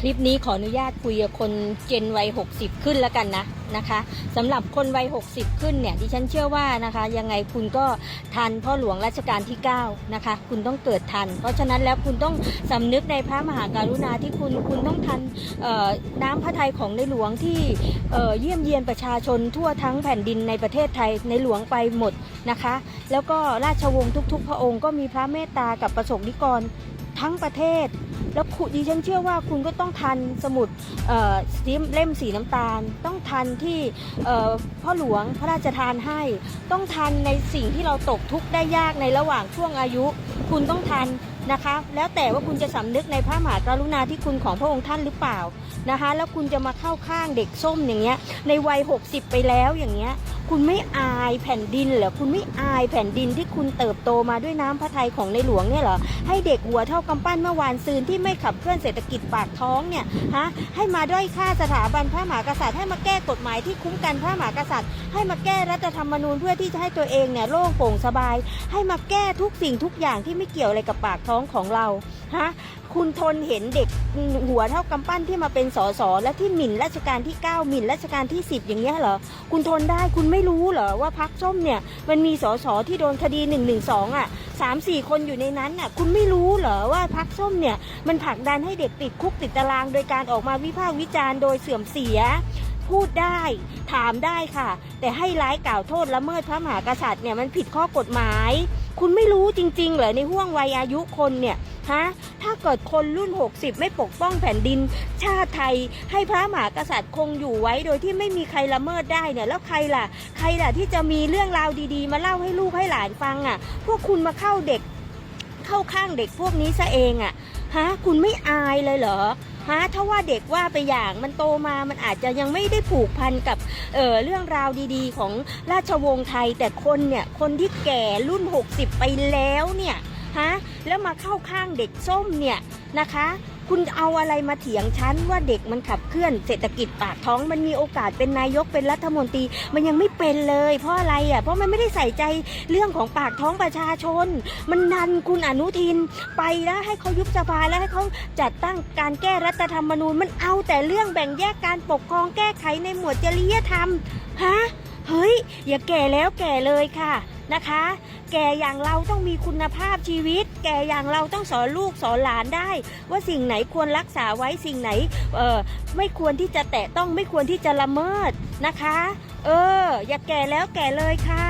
คลิปนี้ขออนุญาตคุยกับคนเจนวัย 60 ขึ้นแล้วกันนะนะคะสำหรับคนวัย 60 ขึ้นเนี่ยดิฉันเชื่อว่านะคะยังไงคุณก็ทันพ่อหลวงรัชกาลที่ 9 นะคะ คุณต้องเกิดทัน เพราะฉะนั้นแล้วคุณต้องสำนึกในพระมหากรุณาธิคุณคุณต้องทันน้ำพระทัยของในหลวงที่เยี่ยมเยียนประชาชนทั่วทั้งแผ่นดินในประเทศไทยในหลวงไปหมดนะคะ แล้วก็ราชวงศ์ทุก ๆ พระองค์ก็มีพระเมตตากับประสบนิกร ทั้งประเทศ แล้วคุณดิฉันเชื่อว่าคุณก็ต้องทันสมุดเอ่อสีเล่มสีน้ำตาล ต้องทันที่พ่อหลวงพระราชทานให้ ต้องทันในสิ่งที่เราตกทุกข์ได้ยากในระหว่างช่วงอายุ คุณต้องทันนะคะ แล้วแต่ว่าคุณจะสำนึกในพระมหากรุณาธิคุณของพระองค์ท่านหรือเปล่านะคะ แล้วคุณจะมาเข้าข้างเด็กส้มอย่างเงี้ยในวัย 60 ไปแล้วอย่างเงี้ย คุณไม่อายแผ่นดินเหรอคุณไม่อายแผ่นดินที่คุณเติบโตมาด้วยน้ำพระทัยของในหลวงเนี่ยเหรอให้เด็กหัวเท่ากำปั้นเมื่อวานซืนที่ไม่ขับเคลื่อนเศรษฐกิจปากท้องเนี่ยฮะให้มาด้อยค่าสถาบันพระมหากษัตริย์ให้มาแก้กฎหมายที่คุ้มกันพระมหากษัตริย์ ให้มาแก้รัฐธรรมนูญเพื่อที่จะให้ตัวเองเนี่ยโล่งโปร่งสบาย ให้มาแก้ทุกสิ่งทุกอย่างที่ไม่เกี่ยวอะไรกับปากท้องของเรา ฮะคุณทนเห็นเด็กหัวเท่ากำปั้นที่มาเป็นสสและที่หมิ่นรัชกาลที่ 9 หมิ่นรัชกาลที่ 10 อย่างเงี้ยเหรอ คุณทนได้คุณไม่รู้เหรอว่าพักส้มเนี่ยมันมีสสที่โดนคดี1นึอะสามสี่คนอยู่ในนั้นน่ะคุณไม่รู้เหรอว่าพักส้มเนี่ยมันผลักดันให้เด็กติดคุกติดตาราง โดยการออกมาวิพากษ์วิจารณ์โดยเสื่อมเสียพูดได้ถามได้ค่ะ แต่ให้ร้ายกล่าวโทษละเมิดพระมหากษัตริย์เนี่ยมันผิดข้อกฎหมาย คุณไม่รู้จริงๆเหรอในห่วงวัยอายุคนเนี่ย ฮะถ้าเกิดคนรุ่น 60 ไม่ปกป้องแผ่นดิน ชาติไทย ให้พระมหากษัตริย์คงอยู่ไว้โดยที่ไม่มีใครละเมิดได้เนี่ยแล้วใครล่ะ ใครล่ะที่จะมีเรื่องราวดีๆ มาเล่าให้ลูกให้หลานฟังอะ พวกคุณมาเข้าเด็กเข้าข้างเด็กพวกนี้ซะเองอะฮะคุณไม่อายเลยเหรอฮะถ้าว่าเด็กว่าไปอย่างมันโตมามันอาจจะยังไม่ได้ผูกพันกับเออเรื่องราวดีๆ ของราชวงศ์ไทย แต่คนเนี่ยคนที่แก่รุ่น 60 ไปแล้วเนี่ย ฮะแล้วมาเข้าข้างเด็กส้มเนี่ยนะคะ คุณเอาอะไรมาเถียงฉันว่าเด็กมันขับเคลื่อนเศรษฐกิจปากท้องมันมีโอกาสเป็นนายกเป็นรัฐมนตรี มันยังไม่เป็นเลย เพราะอะไรอะเพราะมันไม่ได้ใส่ใจเรื่องของปากท้องประชาชน มันนันคุณอนุทินไปแล้วให้เขายุบสภาแล้วให้เขาจัดตั้งการแก้รัฐธรรมนูญ มันเอาแต่เรื่องแบ่งแยกการปกครองแก้ไขในหมวดจริยธรรมฮะเฮ้ยอย่าแก่แล้วแก่เลยค่ะ นะคะ แก่อย่างเราต้องมีคุณภาพชีวิต แก่อย่างเราต้องสอนลูกสอนหลานได้ ว่าสิ่งไหนควรรักษาไว้สิ่งไหนเออไม่ควรที่จะแตะต้องไม่ควรที่จะละเมิดนะคะ เออ อย่าแก่แล้วแก่เลยค่ะ